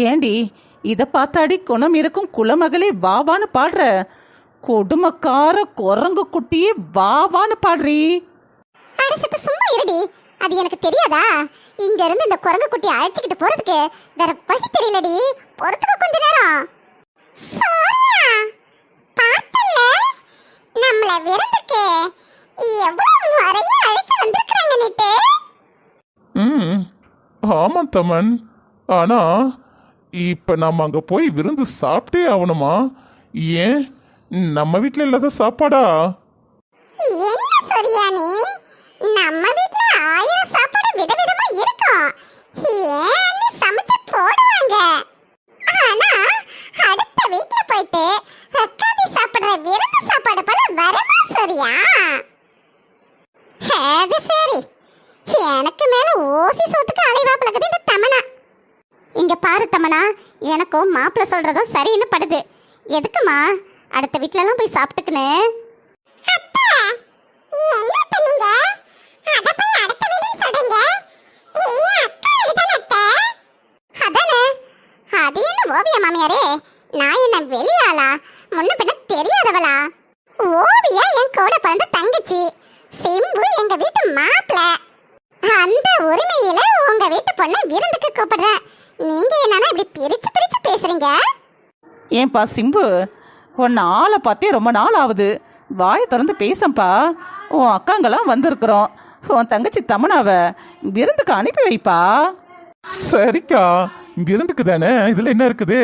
ஏண்டி இத பார்த்தாடி குணம் இருக்கும் குலமகளே வாவான்னு பாடுற. கொடுமக்கார குரங்கு குட்டியே வாவான்னு பாடுறீ. அட சத்த சும்மா இருடி. அது எனக்கு தெரியாதா? இங்க இருந்து இந்த குரங்கு குட்டியை அழைச்சிக்கிட்டு போறதுக்கு வேற வழி தெரியலடி. பொறுத்துக்க கொஞ்ச நேரம். சோனியா! பார்த்தல நம்மள விருந்துக்கு எவ்வளவு முறைய அழைச்சு ம் ஆமாம் தமன். ஆனா இப்போ நம்ம அங்கே போய் விருந்து சாப்பிட்டே ஆகணுமா? ஏன்? நம்ம வீட்டில் இல்லாத சாப்பாடா? என்ன சொரியா நீ? நம்ம வீட்ல ஆயிரம் சாப்பாடு விதவிதமா இருக்கும். ஏன்னு சமைச்சு போடுவாங்க? ஆனா அடுத்த வீட்ல போயிட்டு உட்காந்து சாப்பிடுற விருந்து சாப்பாடு போல வருமா சரியா அது சரி. எனக்கு மேல ஓசி சொத்துக்கு அலைவாப்பிளக்குது இந்த தமனா. இங்க பாரு தமனா எனக்கும் மாப்பிள்ள சொல்றதும் சரின்னு படுது. எதுக்குமா? அடுத்த வீட்ல எல்லாம் போய் சாப்பிட்டுக்கின்னு? அத என்ன ஓவிய மாமியாரே? நான் என்ன வெளியாளா முன்ன பின்ன தெரியாதவளா? ஓவியா என் கூட பிறந்த தங்கச்சி. சிம்பு எங்க வீட்டு மாப்பிள அந்த உரிமையில உங்க வீட்டு பொண்ணை விருந்துக்கு கூப்பிடுறேன். நீங்க என்னன்னா இப்படி பிரிச்சு பிரிச்சு பேசுறீங்க? ஏன்பா சிம்பு உன்னை ஆளை பார்த்தே ரொம்ப நாள் ஆகுது. வாயை திறந்து பேசப்பா உன் அக்காங்கெல்லாம் வந்திருக்கிறோம். உன் தங்கச்சி தமனாவ விருந்துக்கு அனுப்பி வைப்பா. சரிக்கா. விருந்துக்கு தானே? இதில் என்ன இருக்குது?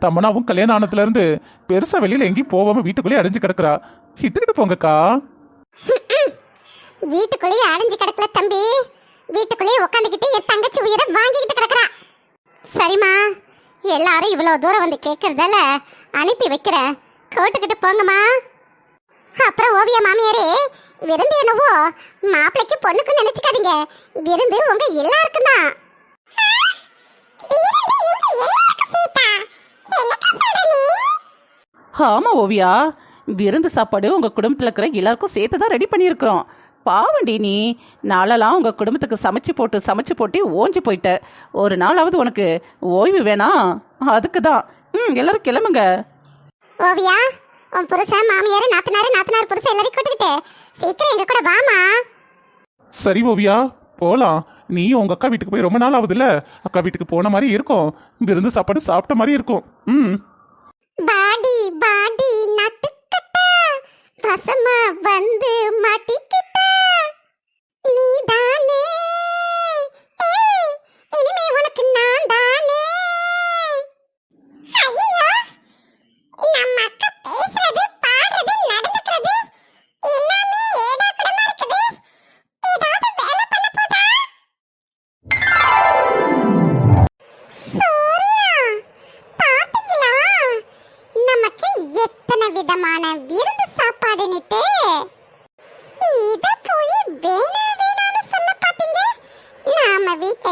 தமனாவும் கல்யாணம் ஆனதுலேருந்து பெருசாக வெளியில் எங்கேயும் போகாம வீட்டுக்குள்ளேயே அடைஞ்சு கிடக்குறா. இட்டுக்கிட்டு போங்கக்கா. வீட்டுக்குள்ளேயே அடைஞ்சு கிடக்கல தம்பி. வீட்டுக்குள்ளேயே உட்காந்துக்கிட்டு என் தங்கச்சி உயிரை வாங்கிக்கிட்டு கிடக்குறா. சரிம்மா எல்லாரும் இவ்வளோ தூரம் வந்து கேட்கறதால அனுப்பி வைக்கிறேன். கோட்டுக்கிட்டு போங்கம்மா. அப்புறம் ஓவிய மாமியாரே விருந்து என்னவோ? மாப்பிளைக்கு பொண்ணுக்கு நினைச்சுக்காதீங்க. விருந்து உங்க எல்லாருக்கும் தான். ஆமா ஓவியா விருந்து சாப்பாடு உங்க குடும்பத்துல இருக்கிற எல்லாருக்கும் சேர்த்து தான் ரெடி பண்ணியிருக்கிறோம். பாவண்டி நீ நாளெல்லாம் உங்க குடும்பத்துக்கு சமைச்சு போட்டு சமைச்சு போட்டு ஓஞ்சி போயிட்ட. ஒரு நாளாவது உனக்கு ஓய்வு வேணாம் அதுக்கு தான் ம் எல்லாரும் கிளம்புங்க. ஓவியா உன் புருஷன் மாமியார் நாத்தனார் நாத்தனார் புருஷன் எல்லாரையும் கூட்டுக்கிட்டு சீக்கிரம் எங்க கூட வாமா சரி ஓவியா போகலாம் நீ உங்கள் அக்கா வீட்டுக்கு போய் ரொம்ப நாள் ஆகுதுல்ல? அக்கா வீட்டுக்கு போன மாதிரி இருக்கும். விருந்து சாப்பாடு சாப்பிட்ட மாதிரி இருக்கும். ம். பாடி பாடி நட்டுக்கட்டா. பசமா வந்து மாட்டிக்கிட்டா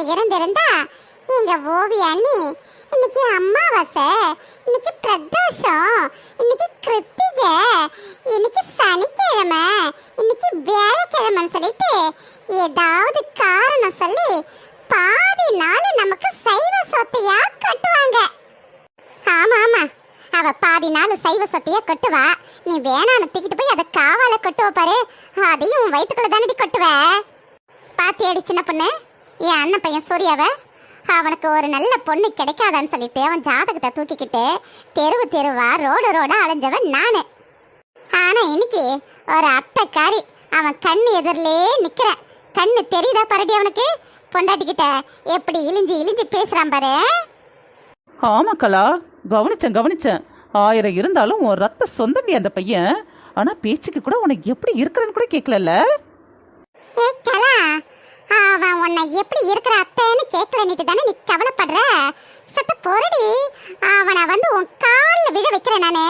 இருந்திருந்தா எங்க ஓவிய இன்னைக்கு அமாவாசை இன்னைக்கு பிரதோஷம் இன்னைக்கு கிருத்திகை இன்னைக்கு சனிக்கிழமை இன்னைக்கு வியாழக்கிழமைன்னு சொல்லிட்டு ஏதாவது காரணம் சொல்லி பாதி நாள் நமக்கு சைவ சொத்தையா கட்டுவாங்க. ஆமா ஆமா. அவ பாதி நாள் சைவ சொத்தையா கட்டுவா. நீ வேணான்னு தூக்கிட்டு போய் அதை காவால கட்டுவ பாரு. அதையும் உன் வயிற்றுக்குள்ள தானடி கட்டுவ. பாத்தி அடி சின்ன பொண்ணு? என் அண்ணன் பையன் சூர்யாவ. அவனுக்கு ஒரு நல்ல பொண்ணு கிடைக்காதான்னு சொல்லிட்டு அவன் ஜாதகத்தை தூக்கிக்கிட்டு தெருவு தெருவா ரோடு ரோடா அலைஞ்சவன் நானு. ஆனா இன்னைக்கு ஒரு அத்தைக்காரி அவன் கண் எதிரிலே நிக்கிற. கண்ணு தெரியுதா பரடி அவனுக்கு? பொண்டாட்டிக்கிட்ட எப்படி இழிஞ்சு இழிஞ்சு பேசுறான் பாரு. ஆமா கலா கவனிச்சேன் கவனிச்சேன். ஆயிரம் இருந்தாலும் உன் ரத்த சொந்தண்டி அந்த பையன். ஆனா பேச்சுக்கு கூட உனக்கு எப்படி இருக்கிறன்னு கூட கேட்கலல்ல? ஏய் கலா அவன் உன்னை எப்படி இருக்கிற அத்தைன்னு கேட்கலன்னுட்டு தானே நீ கவலைப்படுற? சத்த பொருடி. அவனை வந்து உன் காலில் விழ வைக்கிறேன் நானே.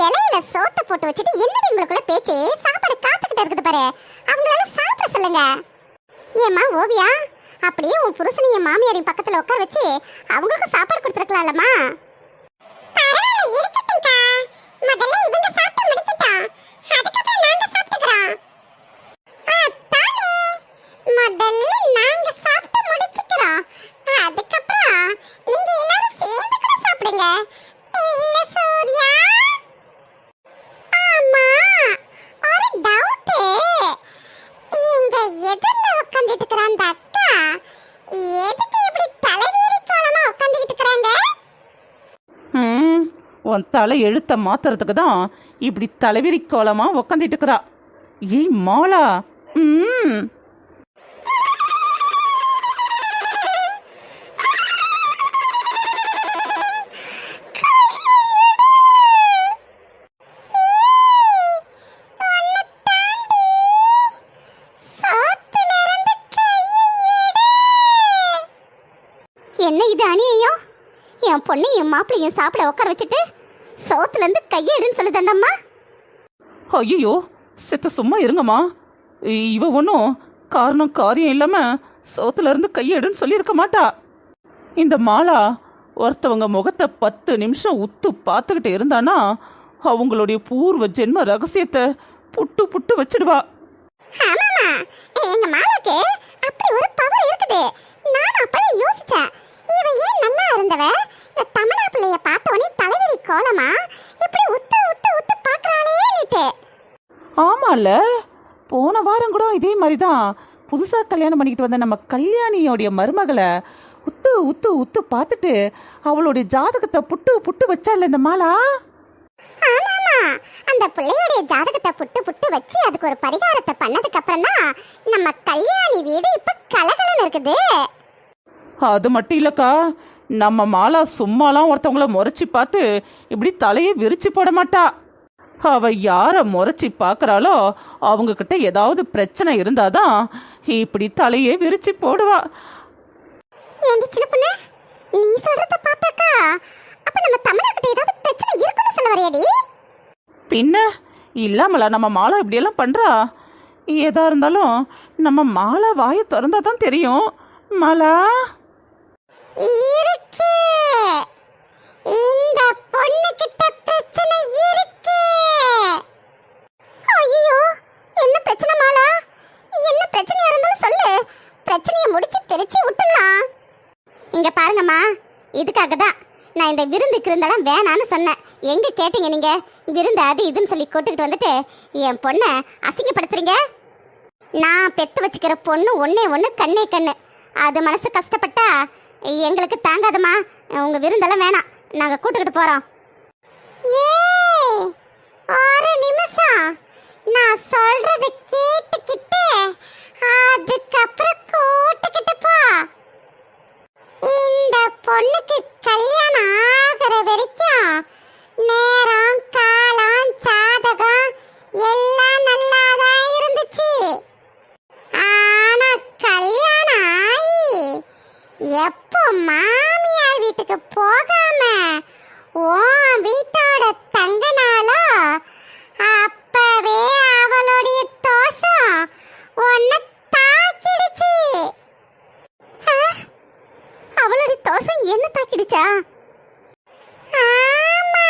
இலையில சோத்தை போட்டு வச்சுட்டு என்னடி உங்களுக்குள்ள பேச்சு? சாப்பாடு காத்துக்கிட்டு இருக்குது பாரு. அவங்களால சாப்பிட சொல்லுங்க. ஏம்மா ஓவியா? அப்படியே உன் புருஷனையும் மாமியாரையும் பக்கத்துல உட்கார வச்சு அவங்களுக்கும் சாப்பாடு கொடுத்துருக்கலாம்லம்மா. பரவாயில்ல இருக்கட்டும்க்கா. முதல்ல இவங்க சாப்பிட்டு முடிக்கட்டும். அதுக்கப்புறம் நாங்க சாப்பிட்டுக்கிறோம் அத்தானே முதல்ல நாங்க சாப்பிட்டு முடிச்சுக்கிறோம் அதுக்கப்புறம் நீங்க உன் தலை எழுத்த மாத்துறதுக்கு தான் இப்படி தலைவிரி கோலமா உக்காந்துட்டு இருக்கிறா ஏய் மாலா. ம். என்ன இது அணியையும் என் பொண்ணு என் மாப்பிள்ளையும் சாப்பிட உட்கார வச்சுட்டு சோத்துல இருந்து கையை எடுன்னு சொல்லுது அந்த அம்மா ஐயோ செத்த சும்மா இருங்கம்மா. இவ ஒன்றும் காரணம் காரியம் இல்லாம சோத்துல இருந்து கையெடுன்னு சொல்லியிருக்க மாட்டா. இந்த மாலா ஒருத்தவங்க முகத்தை பத்து நிமிஷம் உத்து பார்த்துக்கிட்டு இருந்தானா அவங்களுடைய பூர்வ ஜென்ம ரகசியத்தை புட்டு புட்டு வச்சிடுவா. ஆமாமா எங்க மாலாக்கு அப்படி ஒரு பவர் இருக்குது. நான் அப்பவே யோசிச்சேன். இவ ஏன் நல்லா இருந்தவ. இந்த தமிழா பிள்ளைய பார்த்த உடனே தலைவலி கோலமா? இப்படி உத்து உத்து உத்து பாக்குறாளே நீட்டு ஆமால போன வாரம் கூட இதே மாதிரி தான் புதுசாக கல்யாணம் பண்ணிக்கிட்டு வந்த நம்ம கல்யாணியோடைய மருமகளை உத்து உத்து உத்து பார்த்துட்டு அவளுடைய ஜாதகத்தை புட்டு புட்டு வச்சால இந்த மாலா? ஆமாமா. அந்த பிள்ளையோடைய ஜாதகத்தை புட்டு புட்டு வச்சு அதுக்கு ஒரு பரிகாரத்தை பண்ணதுக்கு அப்புறம் தான் நம்ம கல்யாணி வீடு இப்ப கலகலன்னு இருக்குது. அது மட்டும் இல்லக்கா. நம்ம மாலா சும்மாலாம் ஒருத்தவங்கள முறைச்சி பார்த்து இப்படி தலையை விரிச்சு போட மாட்டா. அவ யார முறைச்சி பார்க்கறாளோ அவங்க கிட்ட ஏதாவது பிரச்சனை இருந்தாதான் இப்படி தலையே விரிச்சு போடுவா. ஏண்டி சின்ன பொண்ணு? நீ சொல்றத பார்த்தாக்கா? அப்ப நம்ம தமிழ்நாட்டு ஏதாவது பிரச்சனை இருக்குன்னு சொல்ல வரையடி பின்ன? இல்லாமலா நம்ம மாலா இப்படியெல்லாம் பண்றா? ஏதா இருந்தாலும் நம்ம மாலா வாயை திறந்தா தான் தெரியும். மாலா! இருக்கு. இந்த பொண்ணு கிட்ட பிரச்சனை இருக்கு. ஐயோ என்ன பிரச்சனை மாலா? என்ன பிரச்சனையா இருந்தாலும் சொல்லு. பிரச்சனையை முடிச்சு பிரிச்சு விட்டுலாம் இங்க பாருங்கம்மா இதுக்காக தான் நான் இந்த விருந்துக்கு இருந்தெல்லாம் வேணான்னு சொன்னேன். எங்க கேட்டீங்க நீங்க? விருந்து அது இதுன்னு சொல்லி கூட்டுக்கிட்டு வந்துட்டு என் பொண்ணை அசிங்கப்படுத்துறீங்க? நான் பெத்து வச்சுக்கிற பொண்ணு ஒன்னே ஒன்று கண்ணே கண்ணு. அது மனசு கஷ்டப்பட்டா எங்களுக்கு தாங்காதம்மா. உங்க விருந்தெல்லாம் வேணாம். நாங்க கூட்டுக்கிட்டு போறோம். ஒரு நிமிஷம். நான் சொல்றது கேட்டுக்கிட்டு அதுக்கப்புறம் கூட்டுக்கிட்டு போ. இந்த பொண்ணுக்கு கல்யாணம் ஆகிற வரைக்கும் நேரம் காலம் சாதகம் எல்லாம் மாமியார் வீட்டுக்கு போகாம ஓ வீட்டோட தங்கனாலோ அப்பவே அவளுடைய தோஷம் உன்னை தாக்கிடுச்சு ஆ? அவளுடைய தோஷம் என்ன தாக்கிடுச்சா ஆமா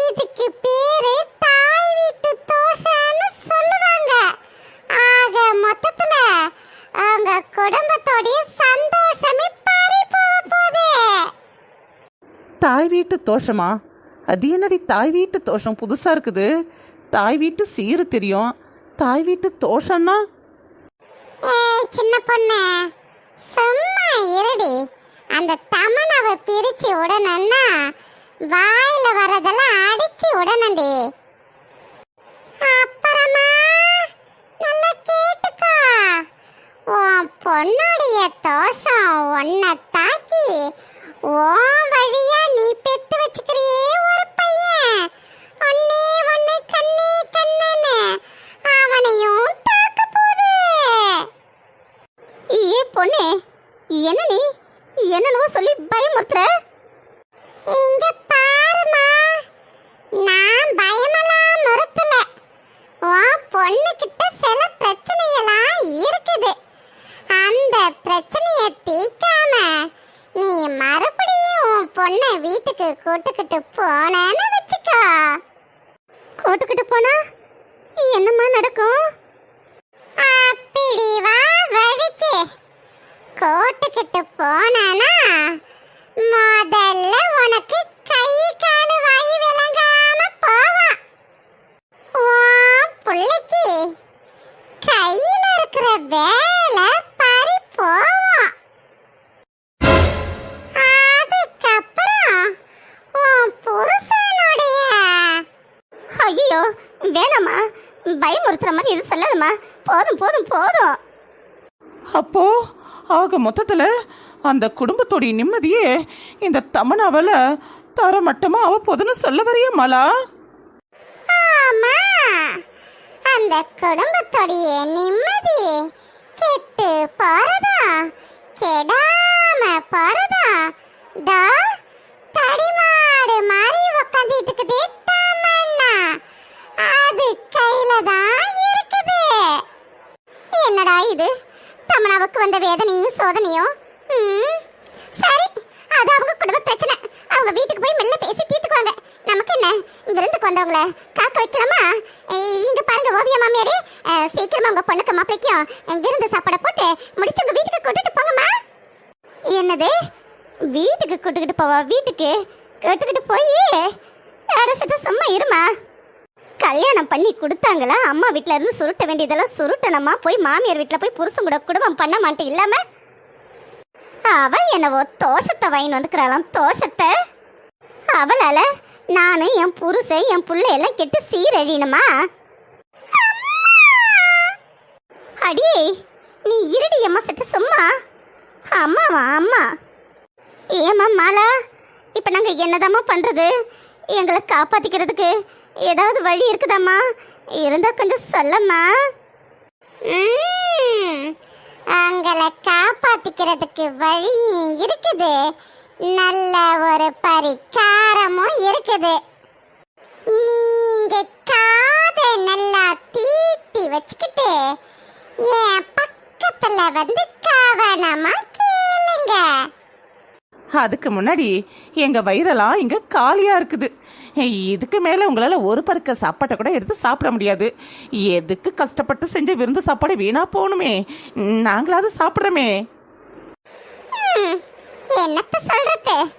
இதுக்கு பேரு தாய் வீட்டு தோஷம்னு சொல்லுவாங்க ஆக மொத்தத்துல அவங்க குடும்பத்தோடைய சந்தோஷமே பறி போக போகுது தாய் வீட்டு தோஷமா? அது என்னடி தாய் வீட்டு தோஷம்? புதுசா இருக்குது. தாய் வீட்டு சீரு தெரியும். தாய் வீட்டு தோஷம்னா? சின்ன பொண்ணு. சும்மா இருடி. அந்த தமனாவை பிரிச்சு உடனன்னா வாயில வரதெல்லாம் அடிச்சு உடனடி அப்புறமா நல்லா கேட்டுக்கோ. உன் பொண்ணுடைய தோஷம் உன்னை தாக்கி ஓ வழியா நீ பெத்து வச்சுக்கிறியே ஒரு பையன் ஒன்னே ஒன்னு கண்ணே கண்ணுன்னு அவனையும் தாக்க போகுது ஏ பொண்ணே என்ன நீ என்னென்னவோ சொல்லி பயமுறுத்துற இங்க பாருமா நான் பயமெல்லாம் மறுத்தல உன் பொண்ணு கிட்ட சில பிரச்சனையெல்லாம் இருக்குது. அந்த பிரச்சனைய தீர்க்காம நீ மறுபடியும் உன் பொண்ணை வீட்டுக்கு கூட்டுக்கிட்டு போனேன்னு வச்சுக்கோ. கூட்டுக்கிட்டு போனா? என்னம்மா நடக்கும்? அப்படி வா வழிக்கு. கோட்டுக்கிட்டு போனானா முதல்ல உனக்கு அப்போ ஆக மொத்தத்துல அந்த குடும்பத்தோடைய நிம்மதியே இந்த தமனாவல தரமட்டமா அவ போதுன்னு சொல்ல வரைய மலா? ஆமா. அந்த குடும்பத்தோடைய நிம்மதி கெட்டு போறதா? கெடாம போறதா? தா தடிமாடு மாதிரி உக்காந்துட்டு இருக்குது தமன்னா. அது கையில தான் இருக்குது. என்னடா இது? தமனாவுக்கு வந்த வேதனையும் சோதனையும். சரி அது அவங்க குடும்ப பிரச்சனை. அவங்க வீட்டுக்கு போய் மெல்ல பேசி தீர்த்துக்குவாங்க. நமக்கு என்ன? விருந்துக்கு வந்தவங்கள காக்க வைக்கலாமா? இங்க பாருங்க ஓவிய மாமியாரே. சீக்கிரமா உங்க பொண்ணுக்கு மாப்பிளைக்கும் இங்கிருந்து விருந்து சாப்பாடை போட்டு முடிச்சு உங்க வீட்டுக்கு கூட்டிட்டு போங்கம்மா. என்னது? வீட்டுக்கு கூட்டுக்கிட்டு போவா? வீட்டுக்கு? கூட்டுக்கிட்டு போய். அரசிட்ட சும்மா இருமா. கல்யாணம் பண்ணி கொடுத்தாங்களா? அம்மா வீட்டில இருந்து சுருட்ட வேண்டியதெல்லாம் சுருட்டனமா போய் மாமியார் வீட்டில் போய் புருஷன் கூட குடும்பம் பண்ண மாட்டேன் இல்லாம? அவ என்னவோ தோஷத்தை வாங்கி வந்துக்கிறாளாம் தோஷத்தை. அவளால நானும் என் புருஷன் என் பிள்ளையெல்லாம் எல்லாம் கெட்டு சீரழியணுமா? அடி நீ இருடி அம்மா சட்டு சும்மா. அம்மாவா அம்மா? ஏம்மா மாலா இப்போ நாங்கள் என்னதாம்மா பண்ணுறது எங்களை காப்பாற்றிக்கிறதுக்கு ஏதாவது வழி இருக்குதாம்மா? இருந்தால் கொஞ்சம் சொல்லம்மா. உங்களை காப்பாத்திக்கிறதுக்கு வழி இருக்குது. நல்ல ஒரு பரிகாரமும் இருக்குது. நீங்க காதை நல்லா தீட்டி வச்சுக்கிட்டு என் பக்கத்துல வந்து கவனமா கேளுங்க. அதுக்கு முன்னாடி எங்க வயிறெல்லாம் இங்க காலியா இருக்குது. இதுக்கு மேலே உங்களால் ஒரு பருக்க சாப்பாட்டை கூட எடுத்து சாப்பிட முடியாது. எதுக்கு கஷ்டப்பட்டு செஞ்ச விருந்து சாப்பாடு வீணா போகணுமே? நாங்களாவது சாப்பிட்றோமே. என்னத்த சொல்றது?